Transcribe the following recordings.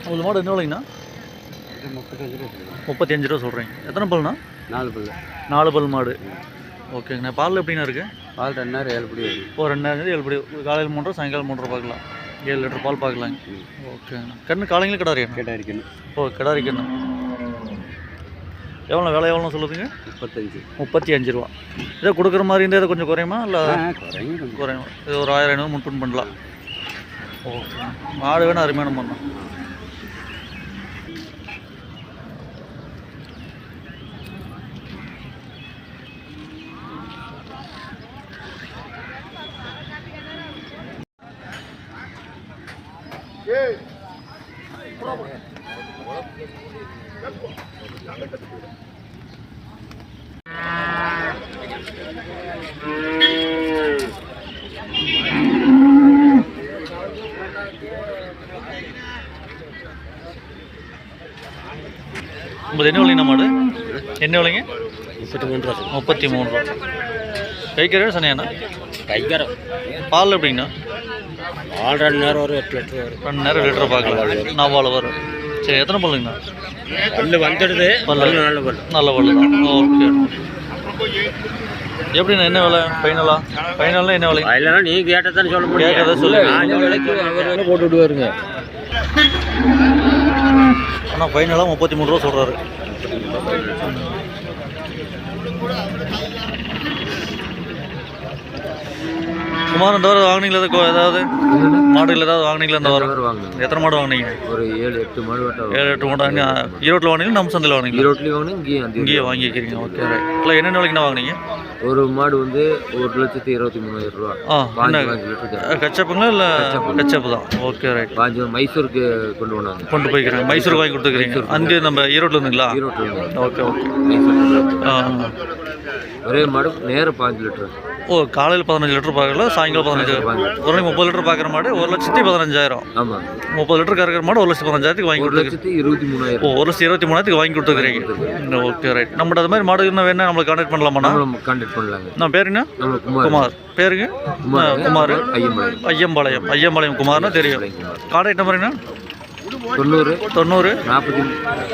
உங்களுக்கு மாடு என்ன விலைங்கண்ணா? முப்பத்தி அஞ்சு ரூபா சொல்கிறீங்க எத்தனை பல்ண்ணா நாலு பல்லு. நாலு பல் மாடு. ஓகேங்கண்ணா. பால் எப்படிண்ணா இருக்குது பால் ரெண்டாயிரம் ஏழு படி வரும் ஒரு ரெண்டாயிரம் ஏழு படி. காலையில் மூன்றரை சாயங்காலம் மூன்றரை பார்க்கலாம். ஏழு லிட்டர் பால் பார்க்கலாங்க ஓகேங்கண்ணா கண்ணு காலைங்களும் கிடாரியா கேட்டா இருக்கணும் ஓ கிடாரி கண்ணு எவ்வளோ விலை எவ்வளோ சொல்லுதுங்க? முப்பத்தஞ்சு. முப்பத்தி அஞ்சு ரூபா. இதை கொடுக்குற மாதிரி இருந்தால் இதை கொஞ்சம் குறையுமா? இல்லை கொஞ்சம். குறையும்? இது ஒரு ஆயிரம் ஐநூறு முன்பன் பண்ணலாம். ஓகே. மாடு வேணும் அருமையான பண்ணலாம் உங்கள் என்ன விலைங்க மாடு. என்ன விலைங்க? முப்பத்தி மூணு ரூபா முப்பத்தி மூணு ரூபா. கைக்கறி சனியாண்ணா கைக்காரம். பால் எப்படிங்கண்ணா? பால் ரெண்டு நேரம் வரும் எட்டு லிட்டர் வரும். ரெண்டு நேரம் லிட்டர் பார்க்கலாம். நாவால் வரும். சரி எத்தனை பல்லுங்கண்ணா? பல்லு வந்துடுது. பல்லு. பல்லு நல்ல பல்லு. நல்ல பல்லு தான். ஓகே. எப்படிண்ணா என்ன விலை? ஃபைனலா ஃபைனல்னா என்ன விலை? இல்லைன்னா நீ கேட்டதானே சொல்ல கேட்டதை சொல்லுங்க. போட்டு விடுவாருங்க. ஆனால் ஃபைனலாக முப்பத்தி மூணு ரூபா சொல்கிறாரு குமார் இந்த வாரம் வாங்கினீங்களா ஏதாவது மாடுகள் ஏதாவது வாங்கினீங்களா இந்த வாரம்? வாங்கினாங்க? எத்தனை மாடு வாங்கினீங்க? ஒரு ஏழு எட்டு மாடு ஏழு எட்டு மாடு வாங்கி ஈரோட்டில் வாங்கினீங்களா? நம்ம சந்தையில் வாங்கினீங்களா? ஈரோட்லேயும் வாங்கினேன் இங்கேயும் அந்த இங்கேயே வாங்கிக்கிறீங்க ஓகே இல்லை என்னென்ன விலைக்குண்ணா வாங்கினீங்க? ஒரு மாடு வந்து ஒரு லட்சத்தி இருபத்தி மூணாயிரம் ரூபா. கச்சப்புங்களா இல்லை கச்சப்பு. தான்? ஓகே ரைட் பாஞ்சு மைசூருக்கு கொண்டு போனாங்க கொண்டு போய்க்கிறேன். மைசூர் வாங்கி கொடுத்துக்கிறீங்க. அங்கே நம்ம ஈரோட்டில் இருந்துங்களா? ஈரோட்டில். Okay okay. ஆ. ஒரே மாடு நேரம் பாஞ்சு லிட்டர். ஓ காலையில் பதினஞ்சு லிட்டர் பார்க்கல சாயங்காலம் பதினஞ்சு. ஒரு முப்பது லிட்டர் பார்க்குற மாடு ஒரு லட்சத்தி பதினஞ்சாயிரம். ஆமாம் முப்பது லிட்டர் கறக்கிற மாடு ஒரு லட்சத்தி பதினஞ்சாயிரத்துக்கு வாங்கி ஒரு கொடுத்துருக்கு. லட்சத்தி இருபத்தி ஓ மூணாயிரம் ஒரு லட்சத்தி இருபத்தி மூணாயிரத்துக்கு வாங்கி கொடுத்துக்கிறீங்க ஓகே ரைட் நம்மகிட்ட அது மாதிரி மாடு இன்னும் வேணா நம்மளை கான்டாக்ட் பண்ணலாமாண்ணா நம்மளும் கான்டாக்ட் பண்ணலாங்க. நான் பேர் என்ன? நம்ம குமார். பேருங்க? குமார். ஐயம்பாளையம். ஐயம்பாளையம். ஐயம்பாளையம் குமார்னா தெரியும். கான்டாக்ட் நம்பர் என்ன? தொண்ணூறு தொண்ணூறு நாற்பத்தி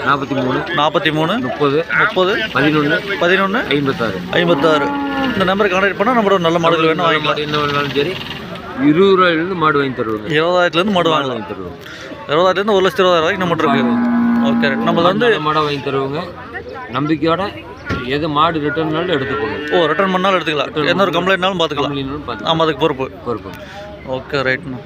நாற்பத்தி மூணு நாற்பத்தி மூணு முப்பது முப்பது பதினொன்று பதினொன்று ஐம்பத்தாறு. ஐம்பத்தாறு. இந்த நம்பருக்கு கான்டாக்ட் பண்ணால் நம்மளோட நல்ல மாடுகள் வேணும் வாங்கிக்கலாம். என்ன வேணாலும் சரி. இருபது ரூபாயிலிருந்து மாடு வாங்கி தருவாங்க. இருபதாயிரத்துலேருந்து மாடு வாங்கலாம். வாங்கி தருவாங்க. இருபதாயிரத்துலேருந்து ஒரு லட்சத்தி இருபதாயிரம் வரைக்கும் நம்மகிட்ட இருக்கு. ஓகே ரைட் நம்ம வந்து மாடை வாங்கி தருவாங்க. நம்பிக்கையோட எது மாடு ரிட்டர்னாலும் எடுத்துக்கோங்க. ஓ ரிட்டர்ன் பண்ணாலும் எடுத்துக்கலாம். எந்த ஒரு கம்ப்ளைண்ட்னாலும் பார்த்துக்கலாம். ஆமாம் அதுக்கு பொறுப்பு. பொறுப்பு. ஓகே ரைட்ண்ணா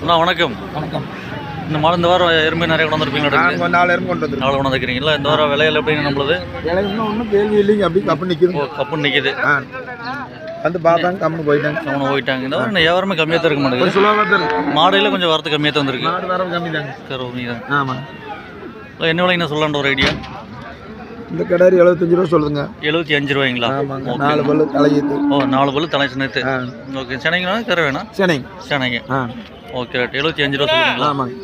அண்ணா வணக்கம். வணக்கம். இந்த மாதம் இந்த வாரம் எறும்பு நிறைய கொண்டு வந்திருப்பீங்களா நாலு நேரம் கொண்டு வந்துருக்கோம். நாலு கொண்டு வந்துருக்கீங்களா இந்த வாரம் விலையில எப்படிங்க நம்மளுது? இன்னும் ஒன்றும் கேள்வி இல்லைங்க. அப்படி கப்பு நிற்குது ஓ கப்புன்னு நிற்கிது வந்து பார்த்தாங்க கம்முன்னு போயிட்டாங்க. கவனம் போயிட்டாங்க. இந்த வாரம் வியாபாரமே கம்மியாக தான் இருக்க மாட்டேங்குது சுலபாக தான் இருக்கு. மாடையில் கொஞ்சம் வரத்து கம்மியாக தான் வந்திருக்கு மாடு வரவு கம்மி தாங்க. கருவமி தான். ஆமாம் என்ன விலைங்க சொல்லலான்ற ஒரு ஐடியா இந்த கடாரி எழுபத்தஞ்சு ரூபா சொல்லுங்க எழுபத்தி அஞ்சு ரூபாய்ங்களா? ஆமாங்க. நாலு பல்லு தலையீத்து ஓ நாலு பல்லு தலை சின்னத்து ஓகே சென்னைங்கண்ணா கரை வேணா சரிங்க சென்னைங்க. ஆ. Okay right. எழுபத்தி அஞ்சு ரூபா சொல்லுங்களா ஆமாங்க.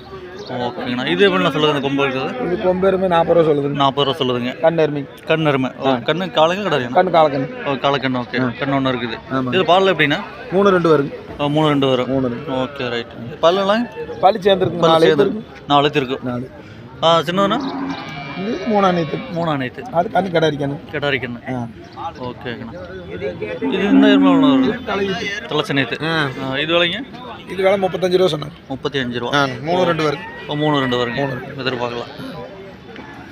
ஓகேங்கண்ணா. இது எப்படிண்ணா சொல்லுது கொம்பு இருக்குது? இது கொம்பெருமை நாற்பது ரூபா சொல்லுதுங்க. நாற்பது ரூபா சொல்லுதுங்க. கண் எருமை. கண் அருமை ஓ கண்ணு காலங்க கிடையாது கண் காலக்கண் ஓ காலக்கண்ணு ஓகே. கண்ணு ஒன்று இருக்குது. இது பாலில் எப்படின்னா மூணு ரெண்டு வருங்க. ஓ, மூணு ரெண்டு வரும். மூணு ஓகே ரைட். பல்லுலாம் பள்ளி சேர்ந்துருக்கு நாலு சேர்ந்து இருக்கு நாலு இருக்கும் நாலு. ஆ சின்னதுண்ணா? இது மூணாம் மூணு அனைத்து அது கண்ணு கெடாரி கண்ணு ஆ. ஓகேங்கண்ணா இது இந்த எருமை எவ்வளோ வருது தலையீத்து தலை சின்னத்து ஆ. இது விலைங்க? இது வேலை முப்பத்தஞ்சு ரூபா சொன்னாங்க. முப்பத்தி அஞ்சு ரூபா மூணு ரெண்டு வருங்க மூணு ரெண்டு வருங்க எதிர்பார்க்கலாம்.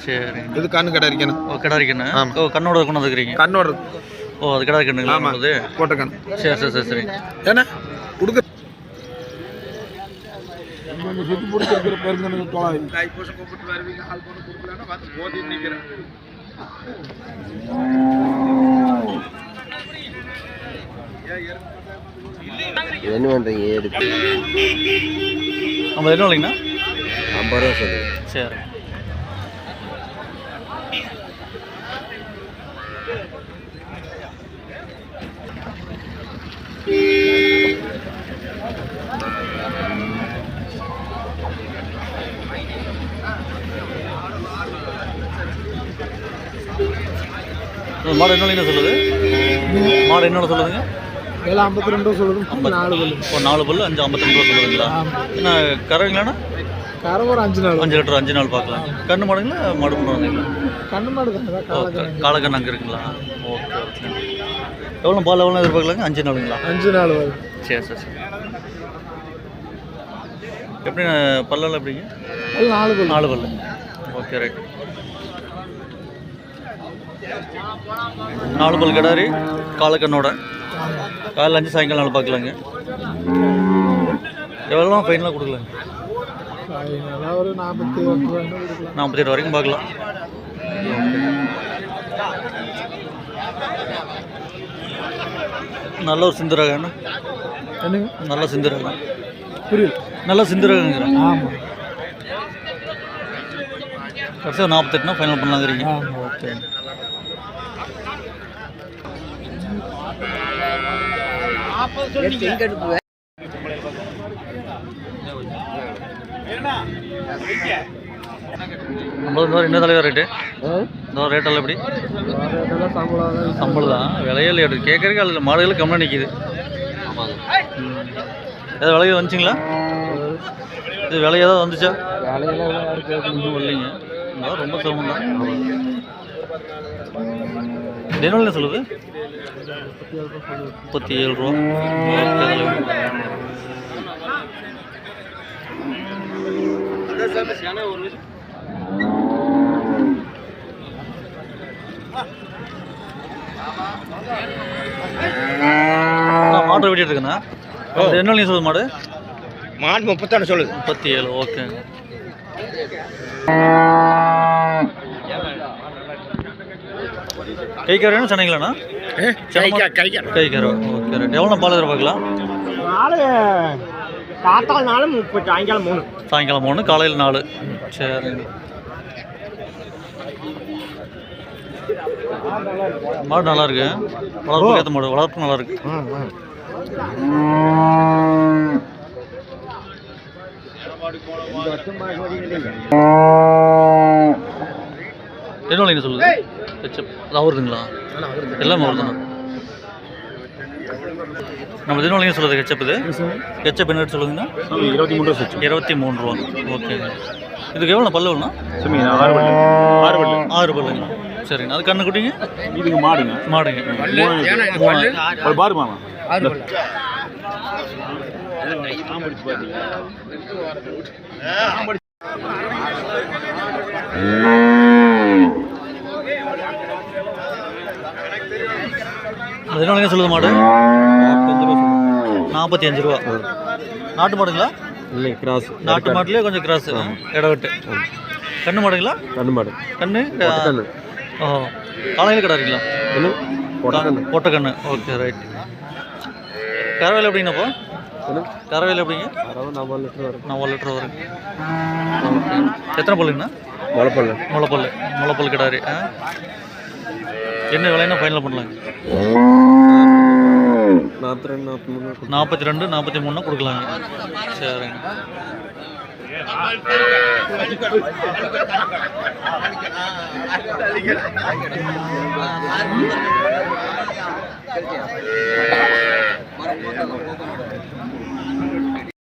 சரிங்க. இது கண்ணு கடாரி கண்ணு ஓ கிடாரி கண்ணு ஆமா. ஓ கண்ணோட கொண்டு வந்துக்கிறீங்க கண்ணோட இருக்கு. ஓ அது கிடாரி கண்ணுங்களா ஆமா. நம்மளுது கோட்டை கண்ணு சரி சரி சரி சரி. ஏன்னா சுத்தி பிடிச்சிருக்கிற பெருங்கனுக்கு தொலை. தைப்பூசம் கூப்பிட்டு வருவீங்க ஆள் பொண்ணு கொடுக்கலன்னா வந்து போதி நிற்கிறேன் என்ன பண்ணுறீங்க எடுத்து நம்ம என்ன இல்லைங்கண்ணா ஐம்பது ரூபா சொல்லுங்க. சரி இந்த மாடு என்ன சொல்லுது? மாடு என்னோட சொல்லுதுங்க? ஏழு ஐம்பத்தி ரெண்டு சொல்லுது நாலு பல்லு. ஒரு நாலு பல்லு அஞ்சு ஐம்பத்தி ரூபா சொல்லுதுங்களா என்ன கறவைங்களாண்ணா? கரை ஒரு அஞ்சு நாள் அஞ்சு லிட்டர் அஞ்சு நாள் பார்க்கலாம். கண்ணு மாடுங்களா மாடு பண்ண வந்தீங்களா கண்ணு மாடு தானே காலக்கண்ணு. அங்கே இருக்குங்களா? Okay okay. எவ்வளோ பால் எவ்வளோ எதிர்பார்க்கலாங்க? அஞ்சு நாளுங்களா? அஞ்சு நாள் வருது சரி சரி சரி. எப்படி பல்லெல்லாம் எப்படிங்க? நாலு பல்லு நாலு பல்லு ஓகே ரைட். நாலு பல் கிடாரி காலக்கண்ணோட. காலைல அஞ்சு சாயங்காலம் நாலு பார்க்கலாங்க. எவ்வளோ ஃபைனலாக கொடுக்கலாங்க நாற்பத்தி எட்டு வரைக்கும் பார்க்கலாம். நல்ல ஒரு சிந்து ரகம் என்ன என்னங்க? நல்ல சிந்து ரகம் புரியல. நல்ல சிந்து ரகங்கிறேன் ஆமாம் கடைசியாக நாற்பத்தெட்டுனா ஃபைனல் பண்ணலாங்கிறீங்க ஆமாம் ஓகே என்ன தலைவர் ரேட்டு ரேட்டெல்லாம் எப்படி? சம்பளம் தான் விலையில எடுத்து கேட்கறதுக்கு அதில் மாடுகள் கம்மியாக நிற்கிது ஏதாவது விலையை வந்துச்சுங்களா? இது விலை ஏதாவது வந்துச்சா? வேலையெல்லாம் இல்லைங்க. அதான் ரொம்ப சிரமம் தான் தினம் சொல்லுது முப்பத்தி ஏழு ரூபா. ஓகே தலைவர். அண்ணா, மாடு வெட்டிட்டு இருக்குண்ணா. என்ன சொல்லுது மாடு? மாடு முப்பத்தாறு சொல்லுது. முப்பத்தி ஏழு ஓகேங்க. கை கரையா சென்னைங்களாண்ணா கைக்கா கைக்கா கை கரை ஓகே ரைட் எவ்வளோ பால் எதிர்பார்க்கலாம் நாலு காத்தால் நாலு முப்பத்தி சாயங்காலம் மூணு. சாயங்காலம் மூணு காலையில் நாலு. சரிங்க. மாடு நல்லா இருக்கு. வளர்ப்பு ஏற்ற மாடு வளர்ப்பு நல்லா இருக்கு. என்ன விலைங்க சொல்லுது அது அவருதுங்களா? எல்லாமே அவர் தானே நம்ம தினம் விலைங்க சொல்லுது கெச்சப் இது? கெச்சப் என்ன சொல்லுதுங்கன்னா இருபத்தி மூணு ரூபா இருபத்தி மூணு ரூபா. ஓகேங்க இதுக்கு எவ்வளோ பல்லு வேணும் சுமி ஆறு பல்லு. ஆறு பல்லு. ஆறு பல்லுங்க. சரிங்க அது கண்ணு குட்டிங்க? இதுக்கு மாடுங்க. மாடுங்க. மூணு. அது என்ன சொல்லுது மாடு? நாற்பத்தி அஞ்சு ரூபா. நாட்டு மாடுங்களா? இல்லை கிராஸ். நாட்டு மாட்டுலேயே கொஞ்சம் கிராஸ். இடவெட்டு கண்ணு மாடுங்களா? கண்ணு மாடு. கண்ணு கண்ணு ஓ காலையில் கிடாருங்களா என்ன பொட்டை கண்ணு ஓகே ரைட். கரவையில் எப்படிங்கண்ணப்போ என்ன கரவையில் எப்படிங்க? அறுபது நாற்பது லிட்டர் வரும். நாலு லிட்டர் வரும். எத்தனை பல்லுங்கண்ணா? முளைப்பல்ல. முளைப்பல் முளைப்பல் கிடாரி. ஆ? என்ன விலைன்னா ஃபைனல் பண்ணலாங்க? நாற்பத்தி ரெண்டு நாற்பத்தி மூணு நாற்பத்தி ரெண்டு நாற்பத்தி மூணுனா கொடுக்கலாங்க. சரிங்க.